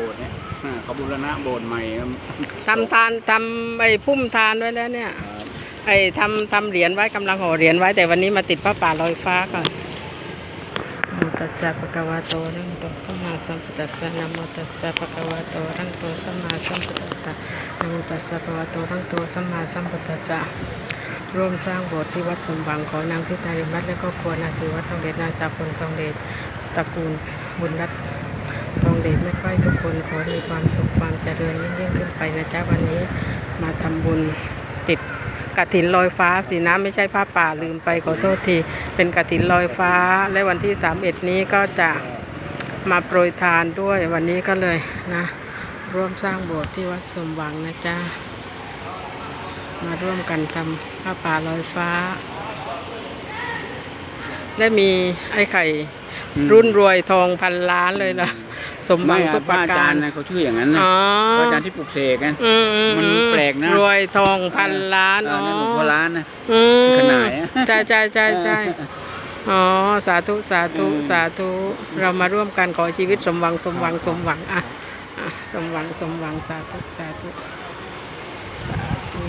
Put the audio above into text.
โบสถ์เนี่ยอ่าเขาบูรณะโบสถ์ใหม่ครับทำทานทำไอ้พุ่มทานไว้แล้วเนี่ย ไอ้ทำทำเหรียญไว้กำลังห่อเหรียญไว้แต่วันนี้มาติดพระป่าลอยฟ้าก่อนนะโมตัสสะภะคะวะโตอะระหะโตสัมมาสัมพุทธัสสะนะโมตัสสะภะคะวะโตอะระหะโตสัมมาสัมพุทธัสสะนะโมตัสสะภะคะวะโตอะระหะโตสัมมาสัมพุทธัสสะร่วมสร้างโบสถ์ที่วัดสมหวังของนางพิตาริมัตและก็ครัวนาชีวัดทองเดชนาสาพลทองเดชตระกูลบุญรัตน์ ทองเดชไม่ค่อยทุกคนขอมีความสุขความเจริญยิ่งขึ้นไปนะจ๊ะวันนี้มาทำบุญติดกระถินลอยฟ้าสีน้ำไม่ใช่ผ้าป่าลืมไปขอโทษที เป็นกระถินลอยฟ้า และวันที่สามเอ็ดนี้ก็จะมาโปรยทานด้วยวันนี้ก็เลยนะ ร่วมสร้างโบสถ์ที่วัดสมหวังนะจ๊ะมาร่วมกันทำผ้าป่าลอยฟ้า และมีไอ้ไข่รุ่นรวยทองพันล้านเลยล่ะ สมหวัไม่งอะทุกพประระอาการจารย์นะเขาชื่ออย่างนั้นนะอ๋อพระอาจารย์ที่ปลุกเสกกันอืมอืมันอืแปลกนะ รวยทองพันล้านเออ๋ออนั่นหลวงพ่อล้านนะ อืมขนาดอะ ใช่ใช่ใช่ใช่ อ๋อ สาธุ สาธุ อืม สาธุ เรามาร่วมกันขอชีวิตสมหวัง สมหวัง สมหวัง อะอะสมหวัง สมหวัง สาธุ สาธุ สาธุ